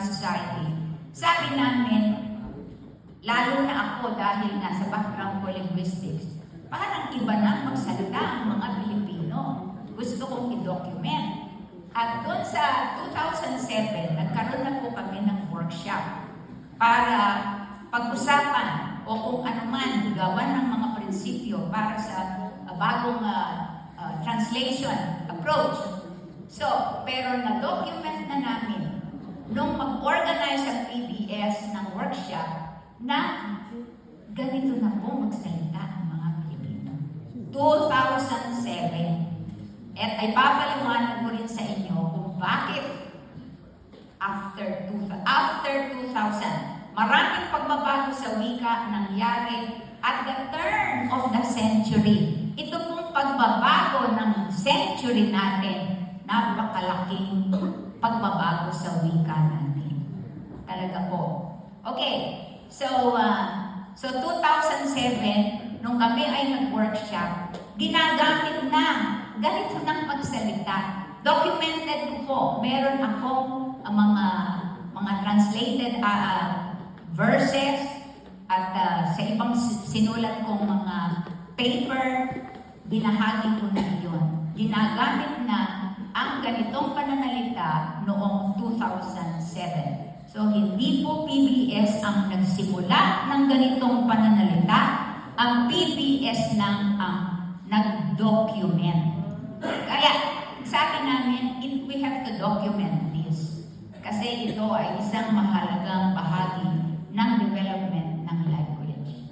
society. Sabi namin, lalo na ako dahil nasa background ko linguistics, parang iba na magsalita ang mga Pilipino. Gusto kong i-document. At doon sa 2007, nagkaroon na po kami ng workshop para pag-usapan o kung ano man gawan ng mga prinsipyo para sa bagong uh, uh, translation approach. So, pero na-document na namin nung mag-organize ang PBS ng workshop na ganito na po magsalita ang mga Pilipino. 2007. At ay ko rin sa inyo kung bakit after, two, after 2000, maraming pagbabago sa wika nangyari at the turn of the century. Ito pong pagbabago ng century natin, napakalaking pagbabago sa wika natin. Talaga po. Okay, so, uh, so 2007, nung kami ay nag-workshop, ginagamit na ganito ng pagsalita. Documented ko po, meron akong uh, mga mga translated uh, uh, verses at uh, sa ibang sinulat kong mga paper, binahagi ko na iyon. Ginagamit na ang ganitong pananalita noong 2007. So, hindi po PBS ang nagsimula ng ganitong pananalita. Ang PBS lang ang nag-document. Kaya, sabi namin, we have to document this. Kasi ito ay isang mahalagang bahagi ng development ng language.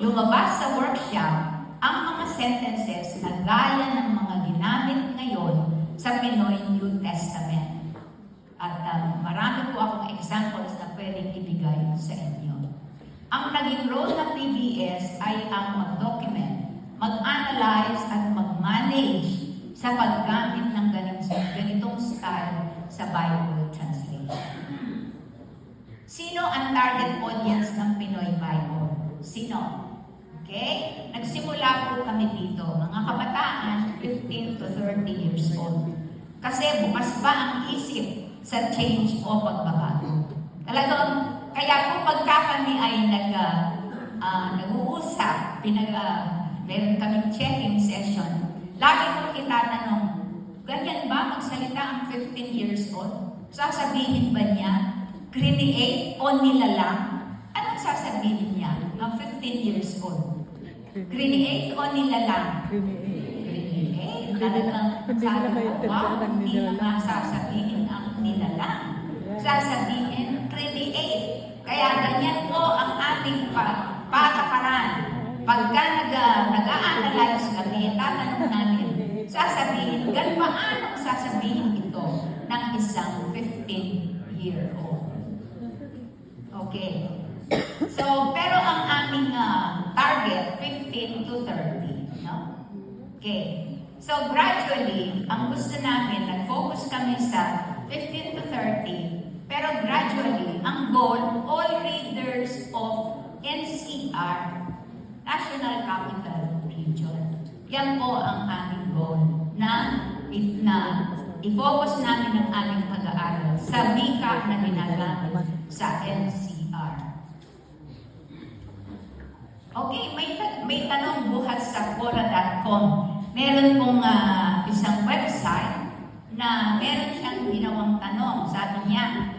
Lumabas sa workshop mga sentences na gaya ng mga ginamit ngayon sa Pinoy New Testament. At um, marami po akong examples na pwedeng ibigay sa inyo. Ang naging role ng PBS ay ang mag-document, mag-analyze at mag-manage sa paggamit ng ganitong, style sa Bible translation. Sino ang target audience ng Pinoy Bible? Sino? Okay? Nagsimula po kami dito, mga kabataan, 15 to 30 years old. Kasi bukas pa ang isip sa change o pagbabago. Talagang, kaya po pagka kami ay nag, ah, nag-uusap, pinag, ah, meron kaming checking session, lagi ko itatanong, ganyan ba magsalita ang 15 years old? Sasabihin ba niya, create o nilalang? Anong sasabihin niya ng 15 years old? Create o nilalang? Create. Talagang sabi ko, wow, hindi na nilalang." nga sasabihin ang nilalang. Sasabihin, create. Kaya ganyan po ang ating pa- patakaran. Pagka nag, nag-a-analyze kami, tatanong namin, sasabihin, gan paano sasabihin ito ng isang 15-year-old? Okay. So, pero target, 15 to 30. No? Okay. So, gradually, ang gusto namin, nag-focus kami sa 15 to 30, pero gradually, ang goal, all readers of NCR, National Capital Region. Yan po ang aming goal na, na i-focus namin ang aming pag-aaral sa wika na ginagamit sa NCR. Okay, may, ta- may tanong buhat sa Quora.com. Meron pong ah, isang website na meron siyang ginawang tanong. Sabi niya,